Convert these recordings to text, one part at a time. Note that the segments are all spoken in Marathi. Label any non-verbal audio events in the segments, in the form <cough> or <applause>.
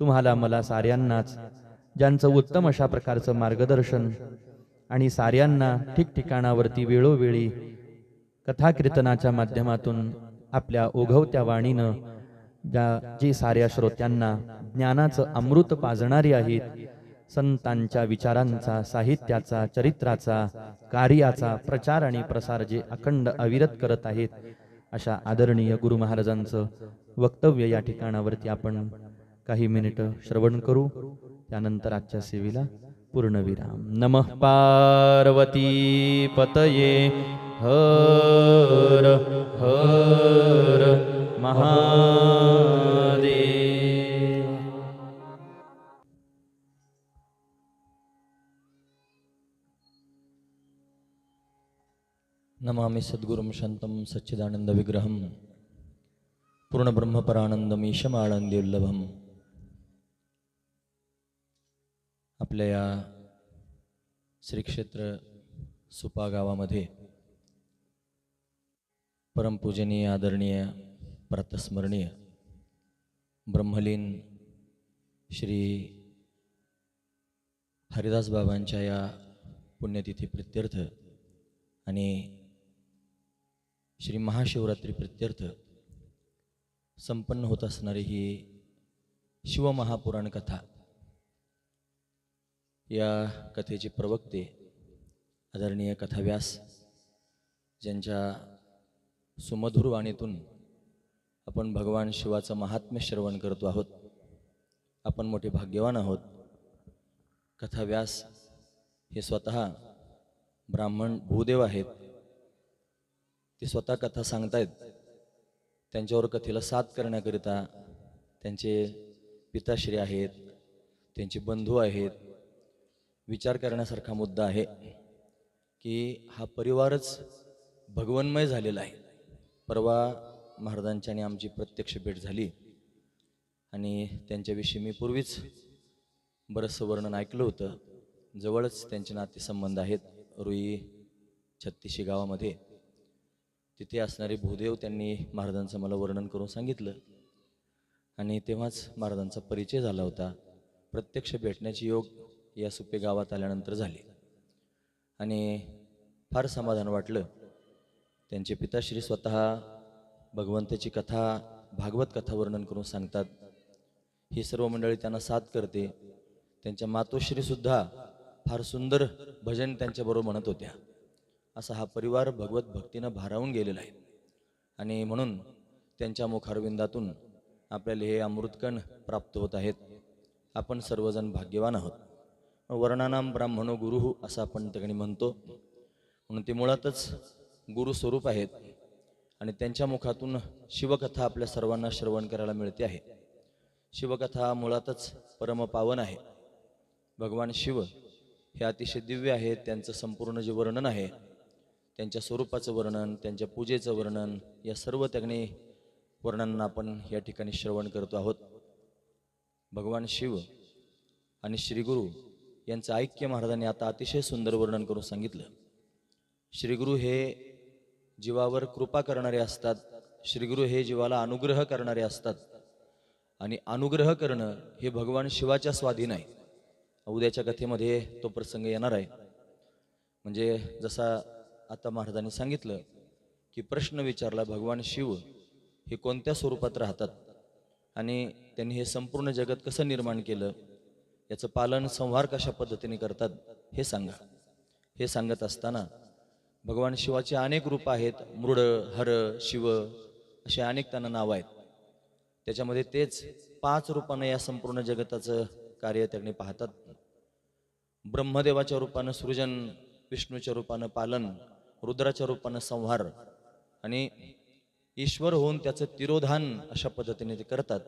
तुम्हाला मला साऱ्यांनाच ज्यांचं उत्तम अशा प्रकारचं मार्गदर्शन आणि साऱ्यांना ठिकठिकाणावरती वेळोवेळी कथाकीर्तनाच्या माध्यमातून आपल्या ओघवत्या वाणीनं ज्या जी साऱ्या श्रोत्यांना ज्ञानाचं अमृत पाजणारी आहेत संतांच्या विचारांचा साहित्याचा चरित्राचा कार्याचा प्रचार आणि प्रसार जे अखंड अविरत करत आहेत अशा आदरणीय गुरु महाराजांचं वक्तव्य या ठिकाणावरती आपण काही मिनिटं श्रवण करू त्यानंतर आजच्या सेवेला पूर्णविराम नमः पार्वती पतये हर हर महादेव नमामि सद्गुरुं शन्तं सच्चिदानन्दविग्रहं पूर्णब्रह्मपरानन्दमीशमानन्दोल्लभम् आपल्या या श्रीक्षेत्र सुपा गावामध्ये परमपूजनीय आदरणीय प्रातस्मरणीय ब्रह्मलीन श्री हरिदास बाबांच्या या पुण्यतिथी प्रित्यर्थ आणि श्री महाशिवरात्री प्रित्यर्थ संपन्न होत असणारी ही शिवमहापुराण कथा या कथेचे प्रवक्ते आदरणीय कथाव्यास ज्यांच्या सुमधुर वाणीतून आपण भगवान शिवाचं महात्म्य श्रवण करतो आहोत आपण मोठे भाग्यवान आहोत. कथाव्यास हे स्वतः ब्राह्मण भूदेव आहेत. ते स्वतः कथा सांगतायत. त्यांच्यावर कथेला साथ करण्याकरिता त्यांचे पिताश्री आहेत त्यांचे बंधू आहेत. विचार करण्यासारखा मुद्दा आहे की हा परिवारच भगवन्मय झालेला आहे. परवा महाराजांची आणि आमची प्रत्यक्ष भेट झाली आणि त्यांच्याविषयी मी पूर्वीच बरंचसं वर्णन ऐकलं होतं. जवळच त्यांचे नातेसंबंध आहेत रुई छत्तीशी गावामध्ये. तिथे असणारे भूदेव त्यांनी महाराजांचं मला वर्णन करून सांगितलं आणि तेव्हाच महाराजांचा परिचय झाला होता. प्रत्यक्ष भेटण्याची योग या सुपे गावात आल्यानंतर झाले. आणि फार समाधान वाटलं. त्यांचे पिताश्री स्वतः भगवंताची कथा भागवत कथा वर्णन करून सांगतात. ही सर्व मंडळी त्यांना साथ करते. त्यांच्या मातोश्रीसुद्धा फार सुंदर भजन त्यांच्याबरोबर म्हणत होत्या. असा हा परिवार भगवत भक्तीनं भारावून गेलेला आहे. आणि म्हणून त्यांच्या मुखारविंदातून आपल्याला हे अमृतकण प्राप्त होत आहेत. आपण सर्वजण भाग्यवान आहोत. वर्णानाम ब्राह्मणो गुरु असं आपण ठिकाणी म्हणतो. म्हणून ते मुळातच गुरु स्वरूप आहेत. आणि त्यांच्या मुखातून शिवकथा आपल्या सर्वांना श्रवण करायला मिळते आहे. शिवकथा मुळातच परमपावन आहे. भगवान शिव हे अतिशय दिव्य आहेत. त्यांचं संपूर्ण जे वर्णन आहे त्यांच्या स्वरूपाचं वर्णन त्यांच्या पूजेचं वर्णन या सर्व त्याने वर्णनांना आपण या ठिकाणी श्रवण करतो आहोत. भगवान शिव आणि श्रीगुरु यांचं ऐक्य महाराजांनी आता अतिशय सुंदर वर्णन करून सांगितलं. श्रीगुरु हे जीवावर कृपा करणारे असतात. श्रीगुरु हे जीवाला अनुग्रह करणारे असतात. आणि अनुग्रह करणं हे भगवान शिवाच्या स्वाधीन आहे. उद्याच्या कथेमध्ये तो प्रसंग येणार आहे. म्हणजे जसा आता महाराजांनी सांगितलं की प्रश्न विचारला भगवान शिव हे कोणत्या स्वरूपात राहतात? आणि त्यांनी हे संपूर्ण जगत कसं निर्माण केलं? याचं पालन संहार कशा पद्धतीने करतात हे सांगा. हे सांगत असताना भगवान शिवाचे अनेक रूपं आहेत. मृड हर शिव असे अनेक त्यांना नावं आहेत. त्याच्यामध्ये तेच पाच रूपानं या संपूर्ण जगताचं कार्य त्यांनी पाहतात. ब्रह्मदेवाच्या रूपानं सृजन विष्णूच्या रूपानं पालन रुद्राच्या रूपानं संहार आणि ईश्वर होऊन त्याचं तिरोधान अशा पद्धतीने ते करतात.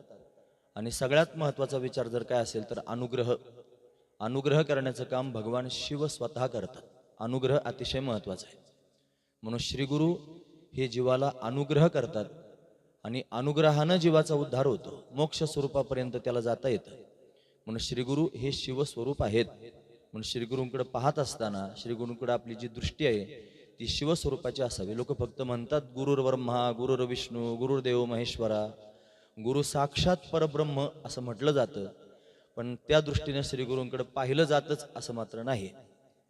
आणि सगळ्यात महत्त्वाचा विचार जर काय असेल तर अनुग्रह. अनुग्रह करण्याचं काम भगवान शिव स्वतः करतात. अनुग्रह अतिशय महत्त्वाचा आहे. म्हणून श्रीगुरु हे जीवाला अनुग्रह करतात आणि अनुग्रहानं जीवाचा उद्धार होतो. मोक्ष स्वरूपापर्यंत त्याला जाता येतं. म्हणून श्रीगुरु हे शिवस्वरूप आहेत. म्हणून श्रीगुरूंकडे पाहत असताना श्रीगुरूंकडे आपली जी दृष्टी आहे ती शिवस्वरूपाची असावी. लोक फक्त म्हणतात गुरुर ब्रह्मा गुरुर विष्णू गुरुर्देव महेश्वरा गुरु साक्षात परब्रह्म असं म्हटलं जातं पण त्या दृष्टीने श्रीगुरूंकडे पाहिलं जातच असं मात्र नाही.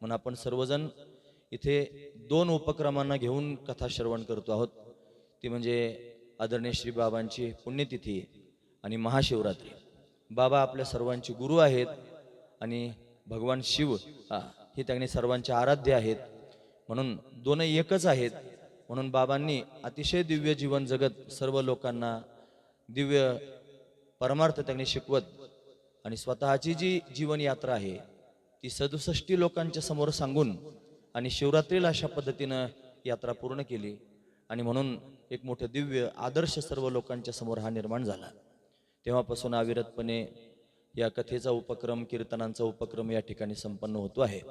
म्हणून आपण सर्वजण इथे दोन उपक्रमांना घेऊन कथा श्रवण करतो आहोत. ती म्हणजे आदरणीय श्री बाबांची पुण्यतिथी आणि महाशिवरात्री. बाबा आपल्या सर्वांचे गुरु आहेत आणि भगवान शिव हा, हे त्यांनी सर्वांचे आराध्य आहेत. म्हणून दोनही एकच आहेत. म्हणून बाबांनी अतिशय दिव्य जीवन जगत सर्व लोकांना दिव्य परमार्थ त्यांनी शिकवत आणि स्वतःची जी जीवनयात्रा आहे ती सदुसष्टी लोकांच्या समोर सांगून आणि शिवरात्रीला अशा पद्धतीनं यात्रा पूर्ण केली. आणि म्हणून एक मोठं दिव्य आदर्श सर्व लोकांच्या समोर हा निर्माण झाला. तेव्हापासून अविरतपणे या कथेचा उपक्रम कीर्तनांचा उपक्रम या ठिकाणी संपन्न होतो आहे.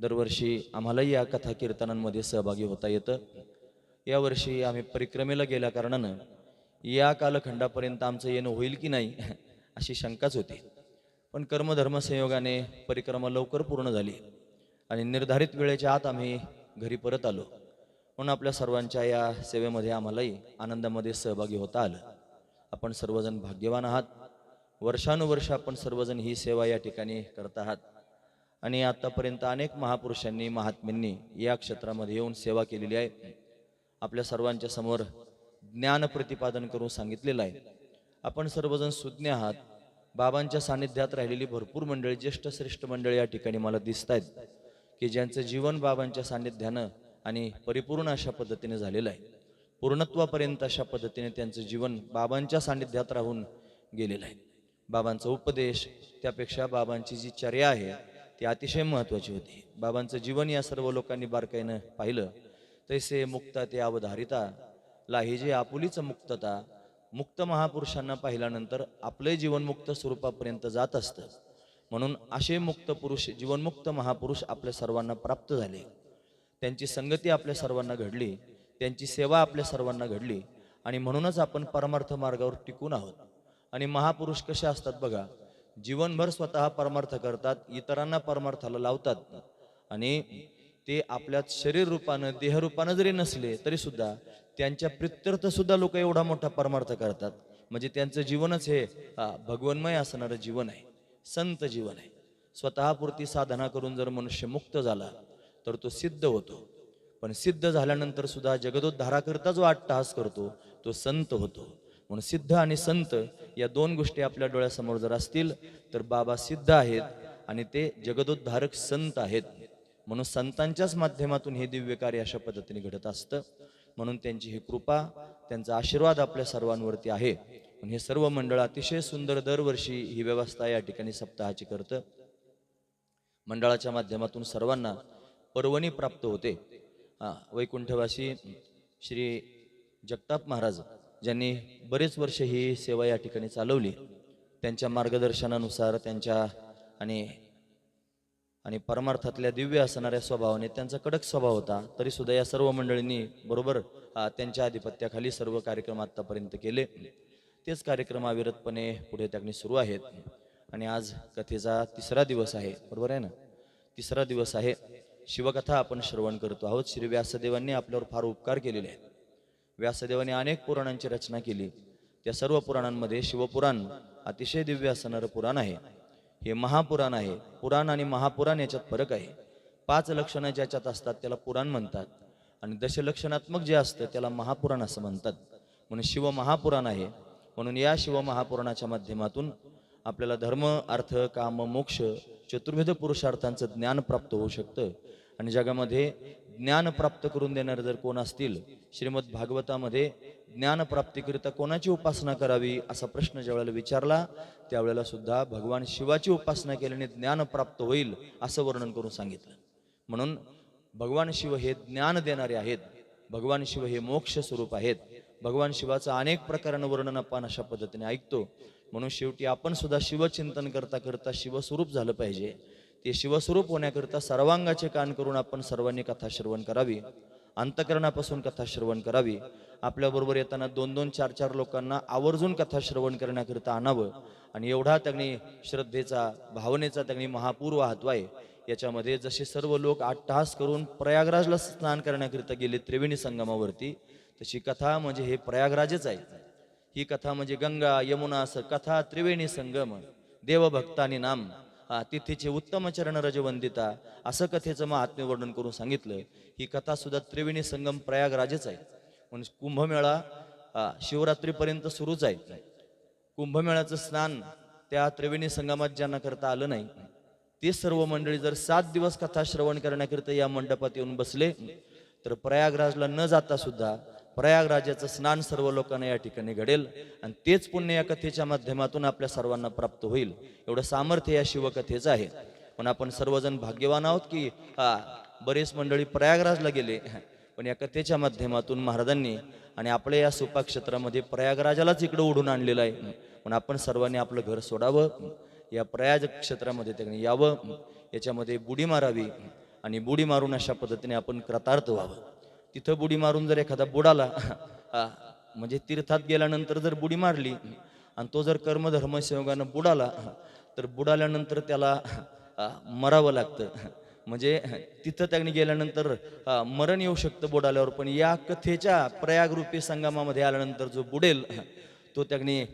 दरवर्षी आम्हालाही या कथा कीर्तनांमध्ये सहभागी होता येतं. यावर्षी आम्ही परिक्रमेला गेल्या कारणानं या कालखंडापर्यंत आमचं येणं होईल की नाही अशी शंकाच होती. पण कर्मधर्म संयोगाने परिक्रमा लवकर पूर्ण झाली आणि निर्धारित वेळेच्या आत आम्ही घरी परत आलो. म्हणून आपल्या सर्वांच्या या सेवेमध्ये आम्हालाही आनंदामध्ये सहभागी होता आलं. आपण सर्वजण भाग्यवान आहात. वर्षानुवर्ष आपण सर्वजण ही सेवा या ठिकाणी करत आहात. आणि आतापर्यंत अनेक महापुरुषांनी महात्म्यांनी या क्षेत्रामध्ये येऊन सेवा केलेली आहे. आपल्या सर्वांच्या समोर ज्ञान प्रतिपादन करून सांगितलेलं आहे. आपण सर्वजण सुज्ञ आहात. बाबांच्या सानिध्यात राहिलेली भरपूर मंडळी ज्येष्ठ श्रेष्ठ मंडळी या ठिकाणी मला दिसत आहेत की ज्यांचं जीवन बाबांच्या सानिध्यानं आणि परिपूर्ण अशा पद्धतीने झालेलं आहे. पूर्णत्वापर्यंत अशा पद्धतीने त्यांचं जीवन बाबांच्या सानिध्यात राहून गेलेलं आहे. बाबांचा उपदेश त्यापेक्षा बाबांची जी चर्या आहे ती अतिशय महत्त्वाची होती. बाबांचं जीवन या सर्व लोकांनी बारकाईनं पाहिलं. तैसे मुक्ता ते अवधारिता लाहिजे आपुलीच मुक्तता मुक्त महापुरुषांना पाहिल्यानंतर आपले जीवनमुक्त स्वरूपापर्यंत जात असतं. म्हणून असे मुक्त पुरुष जीवनमुक्त महापुरुष आपल्या सर्वांना प्राप्त झाले. त्यांची संगती आपल्या सर्वांना घडली त्यांची सेवा आपल्या सर्वांना घडली आणि म्हणूनच आपण परमार्थ मार्गावर टिकून आहोत. आणि महापुरुष कसे असतात बघा जीवनभर स्वतः परमार्थ करतात इतरांना परमार्थाला लावतात. आणि ते आपल्यात शरीर रूपानं देहरूपानं जरी नसले तरी सुद्धा त्यांच्या प्रित्यर्थ सुद्धा लोक एवढा मोठा परमार्थ करतात. म्हणजे त्यांचं जीवनच हे हा, भगवन्मय असणारं जीवन आहे. संत जीवन आहे. स्वतःपुरती साधना करून जर मनुष्य मुक्त झाला तर तो सिद्ध होतो. पण सिद्ध झाल्यानंतर सुद्धा जगदोद्धाराकरता जो अट्टहास करतो तो संत होतो. म्हणून सिद्ध आणि संत या दोन गोष्टी आपल्या डोळ्यासमोर जर असतील तर बाबा सिद्ध आहेत आणि ते जगदोद्धारक संत आहेत. म्हणून संतांच्याच माध्यमातून हे दिव्य कार्य अशा पद्धतीने घडत असतं. म्हणून त्यांची ही कृपा त्यांचा आशीर्वाद आपल्या सर्वांवरती आहे. हे सर्व मंडळ अतिशय सुंदर दरवर्षी ही व्यवस्था या ठिकाणी सप्ताहाची करतं. मंडळाच्या माध्यमातून सर्वांना पर्वणी प्राप्त होते. हां वैकुंठवासी श्री जगताप महाराज ज्यांनी बरेच वर्ष ही सेवा या ठिकाणी चालवली. त्यांच्या मार्गदर्शनानुसार त्यांच्या आणि आणि परमार्थातल्या दिव्य असणाऱ्या स्वभावाने त्यांचा कडक स्वभाव होता तरी सुद्धा या सर्व मंडळींनी बरोबर त्यांच्या आधिपत्याखाली सर्व कार्यक्रम आतापर्यंत केले. तेच कार्यक्रम अविरतपणे पुढे त्यांनी सुरू आहेत. आणि आज कथेचा तिसरा दिवस आहे. बरोबर आहे ना? तिसरा दिवस आहे. शिवकथा आपण श्रवण करतो आहोत. श्री व्यासदेवांनी आपल्यावर फार उपकार केलेले आहेत. व्यासदेवाने अनेक पुराणांची रचना केली. त्या सर्व पुराणांमध्ये शिवपुराण अतिशय दिव्य असणारं पुराण आहे. हे महापुराण आहे. पुराण आणि महापुराण याच्यात फरक आहे. पाच लक्षणं ज्याच्यात असतात त्याला पुराण म्हणतात आणि दशलक्षणात्मक जे असतं त्याला महापुराण असं म्हणतात. म्हणून शिव महापुराण आहे. म्हणून या शिव महापुराणाच्या माध्यमातून आपल्याला धर्म अर्थ काम मोक्ष चतुर्विध पुरुषार्थांचं ज्ञान प्राप्त होऊ शकतं. आणि जगामध्ये ज्ञान प्राप्त करून देणारे जर कोण असतील श्रीमद भागवतामध्ये ज्ञान प्राप्तीकरिता कोणाची उपासना करावी असा प्रश्न ज्यावेळेला विचारला त्यावेळेला सुद्धा भगवान शिवाची उपासना केल्याने ज्ञान प्राप्त होईल असं वर्णन करून सांगितलं. म्हणून भगवान शिव हे ज्ञान देणारे आहेत भगवान शिव हे मोक्ष स्वरूप आहेत भगवान शिवाचं अनेक प्रकारानं वर्णन आपण अशा पद्धतीने ऐकतो. म्हणून शेवटी आपण सुद्धा शिवचिंतन करता करता शिवस्वरूप झालं पाहिजे. ते शिवस्वरूप होण्याकरिता सर्वांगाचे कान करून आपण सर्वांनी कथा श्रवण करावी. अंतकरणापासून कथा श्रवण करावी आपल्याबरोबर येताना दोन दोन चार चार लोकांना आवर्जून कथा श्रवण करण्याकरिता आणावं. आणि एवढा त्यांनी श्रद्धेचा भावनेचा त्यांनी महापूर वाहतवाय याच्यामध्ये जसे सर्व लोक अट्टहास करून प्रयागराजला स्नान करण्याकरिता गेले त्रिवेणी संगमावरती तशी कथा म्हणजे हे प्रयागराजच आहे. ही कथा म्हणजे गंगा यमुना असं कथा त्रिवेणी संगम देवभक्तानी नाम. तिथेचे उत्तम चरण रजवंदिता असं कथेचं महात्म्य वर्णन करून सांगितलं. ही कथा सुद्धा त्रिवेणी संगम प्रयागराजच आहे. म्हणजे कुंभमेळा हा, शिवरात्रीपर्यंत सुरूच आहे. कुंभमेळ्याचं स्नान त्या त्रिवेणी संगमात ज्यांना करता आलं नाही ते सर्व मंडळी जर सात दिवस कथा श्रवण करण्याकरिता या मंडपात येऊन बसले तर प्रयागराजला न जाता सुद्धा प्रयागराजाचं स्नान सर्व लोकांना या ठिकाणी घडेल आणि तेच पुण्य या कथेच्या माध्यमातून आपल्या सर्वांना प्राप्त होईल. एवढं सामर्थ्य या शिवकथेचं आहे. पण आपण सर्वजण भाग्यवान आहोत की हा बरेच मंडळी प्रयागराजला गेले. पण या कथेच्या माध्यमातून महाराजांनी आणि आपल्या या सुपा क्षेत्रामध्ये प्रयागराजालाच इकडे ओढून आणलेलं आहे. पण आपण सर्वांनी आपलं घर सोडावं. या प्रयाग क्षेत्रामध्ये त्यांनी यावं. याच्यामध्ये बुडी मारावी आणि बुडी मारून अशा पद्धतीने आपण कृतार्थ व्हावं. तिथं बुडी मारून जर एखादा बुडाला म्हणजे तीर्थात गेल्यानंतर जर बुडी मारली आणि तो जर कर्मधर्म बुडाला तर बुडाल्यानंतर त्याला मरावं लागतं. म्हणजे तिथं त्याने गेल्यानंतर मरण येऊ शकतं बुडाल्यावर पण या कथेच्या प्रयागरूपी संगमामध्ये आल्यानंतर जो बुडेल तो त्याने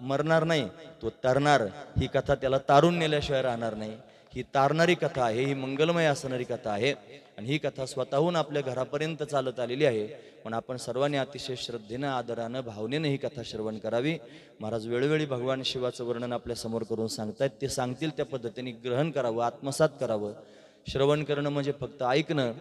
मरणार नाही तो तरणार. ही कथा त्याला तारून नेल्याशिवाय राहणार नाही. ही तारणारी कथा आहे ही मंगलमय असणारी कथा आहे. आणि ही कथा स्वतःहून आपल्या घरापर्यंत चालत आलेली आहे. पण आपण सर्वांनी अतिशय श्रद्धेनं आदरानं भावनेनं ही कथा श्रवण करावी. महाराज वेळोवेळी भगवान शिवाचं वर्णन आपल्यासमोर करून सांगतायत. ते सांगतील त्या पद्धतीने ग्रहण करावं आत्मसात करावं. श्रवण करणं म्हणजे फक्त ऐकणं.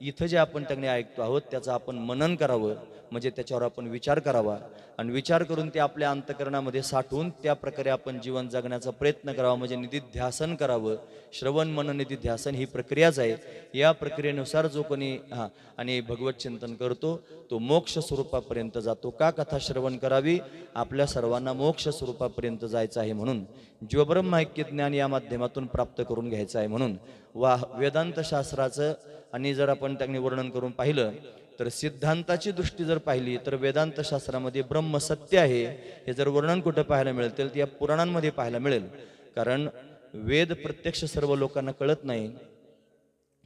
इथं जे आपण त्यांनी ऐकतो आहोत त्याचं आपण मनन करावं म्हणजे त्याच्यावर आपण विचार करावा. आणि विचार करून ते आपल्या अंतकरणामध्ये साठवून त्या प्रकारे आपण जीवन जगण्याचा प्रयत्न करावा म्हणजे निधिध्यासन करावं. श्रवण मन निधिध्यासन ही प्रक्रियाच आहे. या प्रक्रियेनुसार जो कोणी हां आणि भगवत चिंतन करतो तो मोक्ष स्वरूपापर्यंत जातो. का कथा श्रवण करावी? आपल्या सर्वांना मोक्ष स्वरूपापर्यंत जायचं आहे म्हणून. जीवब्रह्म ऐक्य ज्ञान या माध्यमातून प्राप्त करून घ्यायचं आहे म्हणून. वा वेदांत शास्त्राचं आणि जर आपण त्यांनी वर्णन करून पाहिलं तर सिद्धांताची दृष्टी जर पाहिली तर वेदांत शास्त्रामध्ये ब्रह्म सत्य आहे हे जर वर्णन कुठं पाहायला मिळेल तर ते या पुराणांमध्ये पाहायला मिळेल. कारण वेद प्रत्यक्ष सर्व लोकांना कळत नाही.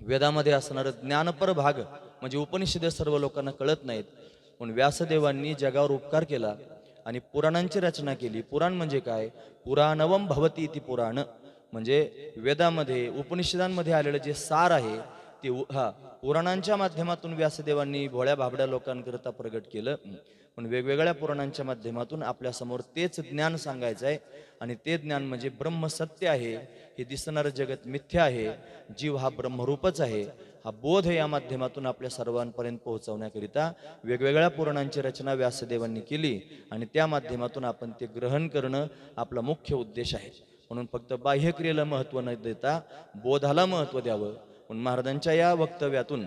वेदामध्ये असणारं ज्ञानपर भाग म्हणजे उपनिषदे सर्व लोकांना कळत नाहीत. पण व्यासदेवांनी जगावर उपकार केला. आणि पुराणांची रचना केली. पुराण म्हणजे काय? पुराणवम भवती ती पुराण. म्हणजे वेदामध्ये उपनिषदांमध्ये आलेलं जे सार आहे ते हा पुराणांच्या माध्यमातून व्यासदेवांनी भोळ्या भाबड्या लोकांकरता प्रगट केलं. पण वेगवेगळ्या पुराणांच्या माध्यमातून आपल्यासमोर तेच ज्ञान सांगायचं आहे. आणि ते ज्ञान म्हणजे ब्रह्म सत्य आहे. हे दिसणारं जगत मिथ्य आहे. जीव हा ब्रह्मरूपच आहे. हा बोध या माध्यमातून आपल्या सर्वांपर्यंत पोहोचवण्याकरिता वेगवेगळ्या पुराणांची रचना व्यासदेवांनी केली. आणि त्या माध्यमातून आपण ते ग्रहण करणं आपला मुख्य उद्देश आहे. म्हणून फक्त बाह्यक्रियेला महत्त्व न देता बोधाला महत्त्व द्यावं. पण महाराजांच्या या वक्तव्यातून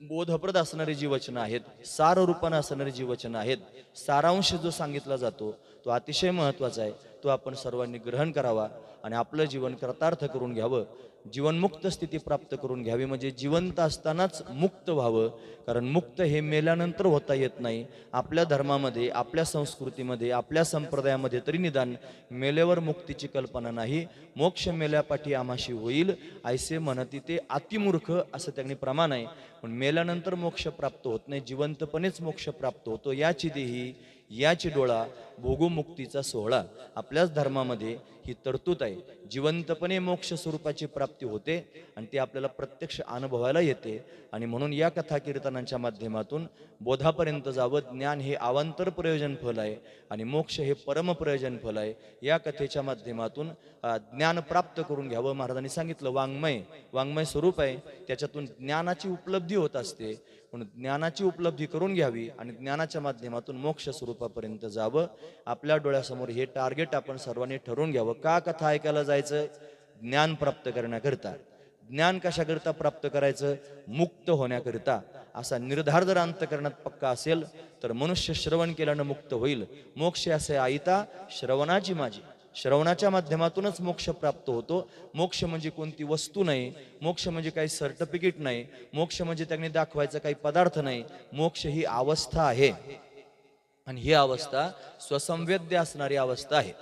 बोधप्रद असणारी जी वचनं आहेत सार रूपानं असणारी जी वचनं आहेत सारांश जो सांगितला जातो तो अतिशय महत्त्वाचा आहे. तो आपण सर्वांनी ग्रहण करावा आणि आपलं जीवन कृतार्थ करून घ्यावं. जीवनमुक्त स्थिती प्राप्त करून घ्यावी. म्हणजे जिवंत असतानाच मुक्त व्हावं. कारण मुक्त हे मेल्यानंतर होता येत नाही. आपल्या धर्मामध्ये आपल्या संस्कृतीमध्ये आपल्या संप्रदायामध्ये तरी निदान मेल्यावर मुक्तीची कल्पना नाही. मोक्ष मेल्यापाठी आमाशी होईल. ऐसे म्हणती ते अतिमूर्ख असं त्यांनी प्रमाण आहे. पण मेल्यानंतर मोक्ष प्राप्त होत नाही. जिवंतपणेच मोक्ष प्राप्त होतो. याची देही याची डोळा भोगमुक्तीचा सोहळा आपल्याच धर्मामध्ये ही तरतूद आहे. जिवंतपणे मोक्ष स्वरूपाची प्राप्ती होते आणि ती आपल्याला प्रत्यक्ष अनुभवायला येते. आणि म्हणून या कथा कीर्तनांच्या माध्यमातून बोधापर्यंत जावं ज्ञान हे आवांतर प्रयोजन फल आहे आणि मोक्ष हे परम प्रयोजन फल आहे. या कथेच्या माध्यमातून ज्ञान प्राप्त करून घ्यावं महाराजांनी सांगितलं. वाङ्मय वाङ्मय स्वरूप आहे. त्याच्यातून ज्ञानाची उपलब्धी होत असते. म्हणून ज्ञानाची उपलब्धी करून घ्यावी आणि ज्ञानाच्या माध्यमातून मोक्ष स्वरूपापर्यंत जावं. आपल्या डोळ्यासमोर हे टार्गेट आपण सर्वांनी ठरवून घ्यावं. का कथा ऐकायला जायचं? ज्ञान प्राप्त करण्याकरिता. ज्ञान कशाकरिता प्राप्त करायचं? मुक्त होण्याकरिता. असा निर्धार जर अंतकरणात पक्का असेल तर मनुष्य श्रवण केल्यानं मुक्त होईल. मोक्ष असे आईता श्रवणाची माझी. श्रवणाच्या माध्यमातूनच मोक्ष प्राप्त होतो. मोक्ष म्हणजे कोणती वस्तू नाही. मोक्ष म्हणजे काही सर्टिफिकेट नाही. मोक्ष म्हणजे त्यांनी दाखवायचा काही पदार्थ नाही. मोक्ष ही अवस्था आहे. आणि ही अवस्था स्वसंवेद्य असणारी अवस्था आहे.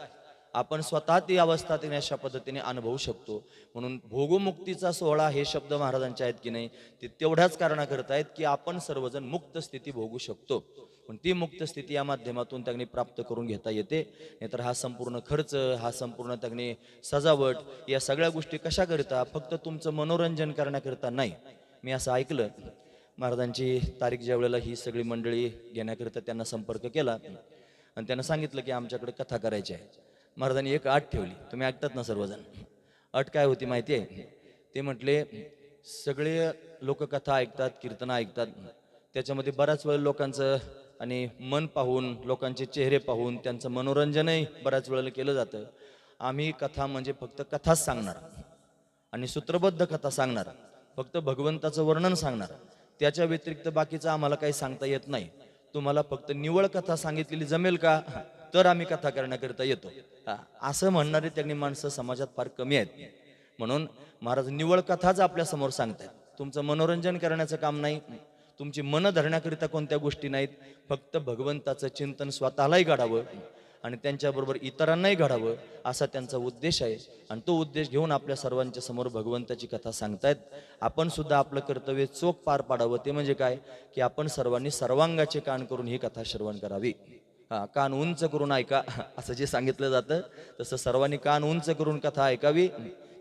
आपण स्वतः ती अवस्था तिने अशा पद्धतीने अनुभवू शकतो. म्हणून भोगोमुक्तीचा सोहळा हे शब्द महाराजांचे आहेत की नाही ते तेवढ्याच कारणाकरता आहेत की आपण सर्वजण मुक्त स्थिती भोगू शकतो. पण ती मुक्त स्थिती या माध्यमातून त्यांनी प्राप्त करून घेता येते. नाहीतर हा संपूर्ण खर्च हा संपूर्ण त्यांनी सजावट या सगळ्या गोष्टी कशाकरिता? फक्त तुमचं मनोरंजन करण्याकरिता नाही. मी असं ऐकलं महाराजांची तारीख ज्या वेळेला ही सगळी मंडळी घेण्याकरिता त्यांना संपर्क केला. आणि त्यांना सांगितलं की आमच्याकडे कथा करायची आहे. महाराजांनी एक अट ठेवली. तुम्ही ऐकतात ना सर्वजण? अट काय होती माहिती आहे? ते म्हटले सगळे लोक कथा ऐकतात कीर्तनं ऐकतात. त्याच्यामध्ये बऱ्याच वेळ लोकांचं आणि मन पाहून लोकांचे चेहरे पाहून त्यांचं मनोरंजनही बऱ्याच वेळेला केलं जातं. आम्ही कथा म्हणजे फक्त कथाच सांगणार. आणि सूत्रबद्ध कथा सांगणार. फक्त भगवंताचं वर्णन सांगणार. त्याच्या व्यतिरिक्त बाकीचं आम्हाला काही सांगता येत नाही. तुम्हाला फक्त निवळ कथा सांगितलेली जमेल का? <laughs> तर आम्ही कथा करण्याकरिता येतो. असं म्हणणारे त्यांनी माणसं समाजात फार कमी आहेत. म्हणून महाराज निवळ कथाच आपल्यासमोर सांगतायत. तुमचं मनोरंजन करण्याचं काम नाही. तुमची मन धरण्याकरिता कोणत्या गोष्टी नाहीत. फक्त भगवंताचं चिंतन स्वतःलाही घडावं. आणि त्यांच्याबरोबर इतरांनाही घडावं असा त्यांचा उद्देश आहे. आणि तो उद्देश घेऊन आपल्या सर्वांच्या समोर भगवंताची कथा सांगतायत. आपण सुद्धा आपलं कर्तव्य चोख पार पाडावं. ते म्हणजे काय? की आपण सर्वांनी सर्वांगाचे कान करून ही कथा श्रवण करावी. हा कान उंच करून ऐका. <laughs> असं जे सांगितलं जातं तसं सर्वांनी कान उंच करून कथा ऐकावी.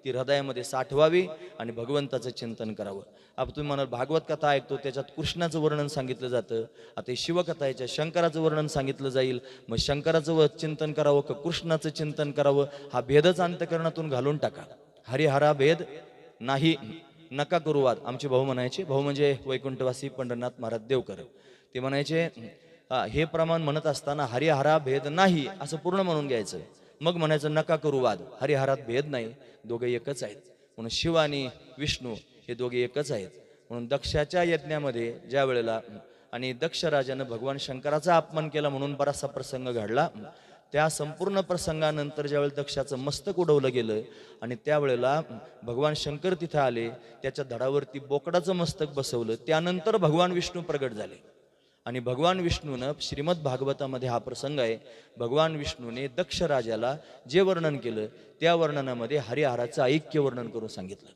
ती हृदयामध्ये साठवावी आणि भगवंताचं चिंतन करावं. अब तुम्ही म्हणाल भागवत कथा ऐकतो त्याच्यात कृष्णाचं वर्णन सांगितलं जातं. आता शिवकथा याच्या शंकराचं वर्णन सांगितलं जाईल. मग शंकराचं व- चिंतन करावं का कृष्णाचं चिंतन करावं? हा भेदच अंतकरणातून घालून टाका. हरिहरा भेद नाही. नका गुरुवाद आमचे भाऊ म्हणायचे भाऊ म्हणजे वैकुंठवासी पंढरनाथ महाराज देवकर. ते म्हणायचे हे प्रमाण म्हणत असताना हरिहरा भेद नाही असं पूर्ण म्हणून घ्यायचं. मग म्हणायचं नका करू वाद. हरिहरात भेद नाही दोघे एकच आहेत. म्हणून शिव आणि विष्णू हे दोघे एकच आहेत. म्हणून दक्षाच्या यज्ञामध्ये ज्या वेळेला आणि दक्ष राजानं भगवान शंकराचा अपमान केला म्हणून बराचसा प्रसंग घडला त्या संपूर्ण प्रसंगानंतर ज्यावेळेला दक्षाचं मस्तक उडवलं गेलं आणि त्यावेळेला भगवान शंकर तिथं आले त्याच्या धडावरती बोकडाचं मस्तक बसवलं त्यानंतर भगवान विष्णू प्रगट झाले. आणि भगवान विष्णूनं श्रीमद भागवतामध्ये हा प्रसंग आहे. भगवान विष्णूने दक्ष राजाला जे वर्णन केलं त्या वर्णनामध्ये हरिहाराचं ऐक्य वर्णन करून सांगितलं.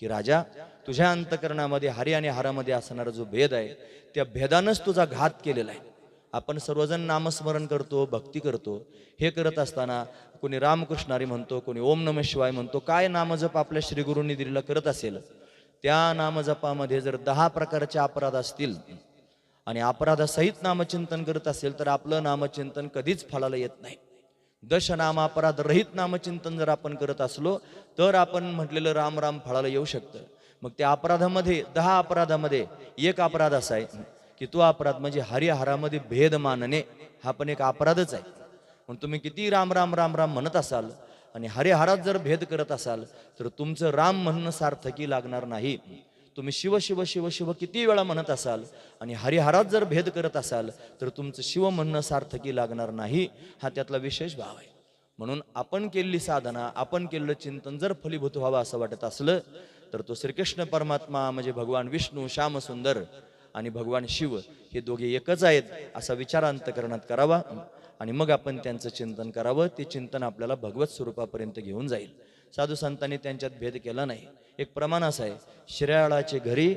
की राजा तुझ्या अंतकरणामध्ये हरी आणि हारामध्ये असणारा जो भेद आहे त्या भेदानंच तुझा घात केलेला आहे. आपण सर्वजण नामस्मरण करतो भक्ती करतो. हे करत असताना कोणी रामकृष्णारी म्हणतो कोणी ओम नम शिवाय म्हणतो काय नामजप आपल्या श्री गुरुंनी दिलेला करत असेल? त्या नामजपामध्ये जर दहा प्रकारचे अपराध असतील आणि अपराधासहित नामचिंतन करत असेल तर आपलं नामचिंतन कधीच फळाला येत नाही. दश नामापराध रहित नामचिंतन जर आपण करत असलो तर आपण म्हटलेलं राम राम फळाला येऊ शकतं. मग त्या अपराधामध्ये दहा अपराधामध्ये एक अपराध असा आहे की तो अपराध म्हणजे हरिहरामध्ये भेद मानणे हा पण एक अपराधच आहे. म्हणून तुम्ही किती राम राम राम राम म्हणत असाल आणि हरिहरात जर भेद करत असाल तर तुमचं राम म्हणणं सार्थकी लागणार नाही. तुम्ही शिव शिव शिव शिव किती वेळा म्हणत असाल आणि हरिहरात जर भेद करत असाल तर तुमचं शिव म्हणणं सार्थकी लागणार नाही हा त्यातला विशेष भाव आहे. म्हणून आपण केलेली साधना आपण केलेलं चिंतन जर फलीभूत व्हावं असं वाटत असलं तर तो श्रीकृष्ण परमात्मा म्हणजे भगवान विष्णू श्यामसुंदर आणि भगवान शिव हे दोघे एकच आहेत असा विचार करण्यात करावा आणि मग आपण त्यांचं चिंतन करावं. ते चिंतन आपल्याला भगवत स्वरूपापर्यंत घेऊन जाईल. साधू संतांनी त्यांच्यात भेद केला नाही. एक प्रमाण असं आहे. श्रेयाळाचे घरी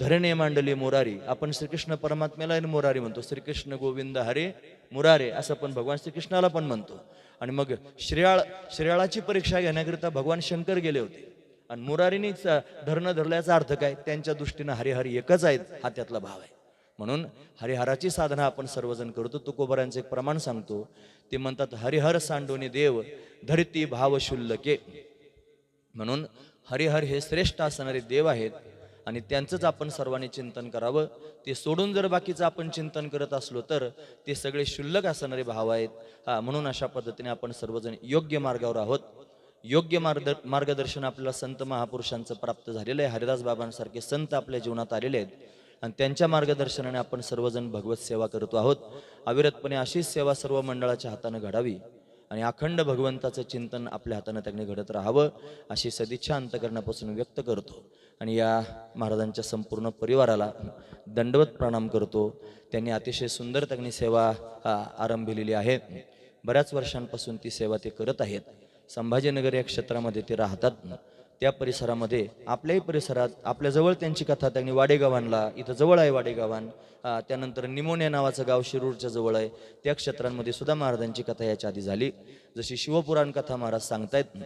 धरणे मांडली मोरारी. आपण श्रीकृष्ण परमात्म्याला मोरारी म्हणतो. श्रीकृष्ण गोविंद हरे मुरारे असं पण भगवान श्रीकृष्णाला पण म्हणतो. आणि मग श्रेयाळ श्रेयाळाची परीक्षा घेण्याकरिता भगवान शंकर गेले होते. आणि मुरारीनीच धरणं धरल्याचा अर्थ काय? त्यांच्या दृष्टीनं हरिहरी एकच आहेत हा त्यातला भाव आहे. म्हणून हरिहराची साधना आपण सर्वजण करतो. तुकोबरांचं एक प्रमाण सांगतो. ते म्हणतात हरिहर सांडोनी देव धरती भाव शुल्लके. म्हणून हरिहर हे श्रेष्ठ असणारे देव आहेत आणि त्यांचंच आपण सर्वांनी चिंतन करावं. ते सोडून जर बाकीचं आपण चिंतन करत असलो तर ते सगळे शुल्लक असणारे भाव आहेत. हा म्हणून अशा पद्धतीने आपण सर्वजण योग्य मार्गावर आहोत. योग्य मार्ग मार्गदर्शन आपल्याला संत महापुरुषांचं प्राप्त झालेलं आहे. हरिदास बाबांसारखे संत आपल्या जीवनात आलेले आहेत. आणि त्यांच्या मार्गदर्शनाने आपण सर्वजण भगवत सेवा करतो आहोत. अविरतपणे अशीच सेवा सर्व मंडळाच्या हातानं घडावी. आणि अखंड भगवंताचं चिंतन आपल्या हातानं त्यांनी घडत राहावं अशी सदिच्छा अंतकरणापासून व्यक्त करतो. आणि या महाराजांच्या संपूर्ण परिवाराला दंडवत प्रणाम करतो. त्यांनी अतिशय सुंदर त्यांनी सेवा आ, आरंभिलेली आहे. बऱ्याच वर्षांपासून ती सेवा ते करत आहेत. संभाजीनगर या क्षेत्रामध्ये ते राहतात. त्या परिसरामध्ये आपल्याही परिसरात आपल्याजवळ त्यांची कथा त्यांनी वाडेगावांना इथं जवळ आहे वाडेगावान. त्यानंतर निमोनिया नावाचं गाव शिरूरच्या जवळ आहे. त्या क्षेत्रांमध्ये सुद्धा महाराजांची कथा याच्या आधी झाली. जशी शिवपुराण कथा महाराज सांगतायत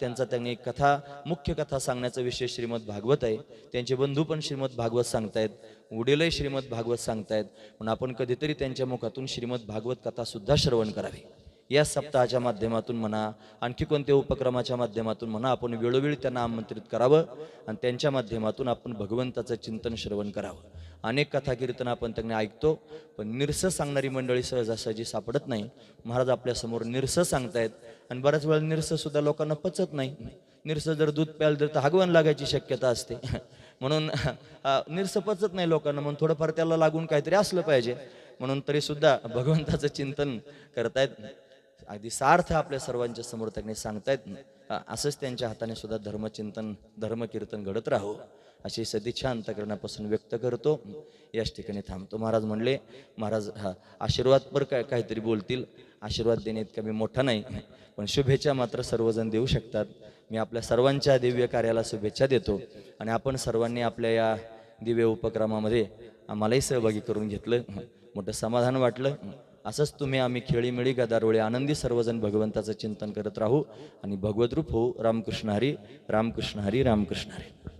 त्यांचा त्यांनी एक कथा मुख्य कथा सांगण्याचा विषय श्रीमद भागवत आहे. त्यांचे बंधू पण श्रीमद भागवत सांगतायत. वडीलही श्रीमद भागवत सांगतायत. पण आपण कधीतरी त्यांच्या मुखातून श्रीमद भागवत कथा सुद्धा श्रवण करावी. या सप्ताहाच्या माध्यमातून म्हणा आणखी कोणत्या उपक्रमाच्या माध्यमातून म्हणा आपण वेळोवेळी त्यांना आमंत्रित करावं आणि त्यांच्या माध्यमातून आपण भगवंताचं चिंतन श्रवण करावं. अनेक कथा कीर्तन आपण त्यांना ऐकतो पण निरस सांगणारी मंडळी सहजासहजी सापडत नाही. महाराज आपल्यासमोर निरस सांगतायत आणि बऱ्याच वेळा निरस सुद्धा लोकांना पचत नाही. निरस जर दूध प्यायला तर तर हागवण लागायची शक्यता असते. <laughs> म्हणून निरसं निरस पचत नाही लोकांना म्हणून थोडंफार त्याला लागून काहीतरी असलं पाहिजे. म्हणून तरी सुद्धा भगवंताचं चिंतन करतायत. अगदी सार्थ आपल्या सर्वांच्या समोर त्यांनी सांगतायत. असंच त्यांच्या हाताने सुद्धा धर्मचिंतन धर्मकीर्तन घडत राहो अशी सदिच्छा अंतकरणापासून व्यक्त करतो. याच ठिकाणी थांबतो. महाराज म्हणले महाराज हा आशीर्वाद पर काय काहीतरी बोलतील. आशीर्वाद देणे इतका मी मोठा नाही पण शुभेच्छा मात्र सर्वजण देऊ शकतात. मी आपल्या सर्वांच्या दिव्य कार्याला शुभेच्छा देतो आणि आपण सर्वांनी आपल्या या दिव्य उपक्रमामध्ये आम्हालाही सहभागी करून घेतलं. मोठं समाधान वाटलं. असंच तुम्ही आम्ही खेळीमेळी गदारोळी आनंदी सर्वजण भगवंताचं चिंतन करत राहू आणि भगवत रूप होऊ. रामकृष्ण हरी रामकृष्ण हरी रामकृष्ण हरी.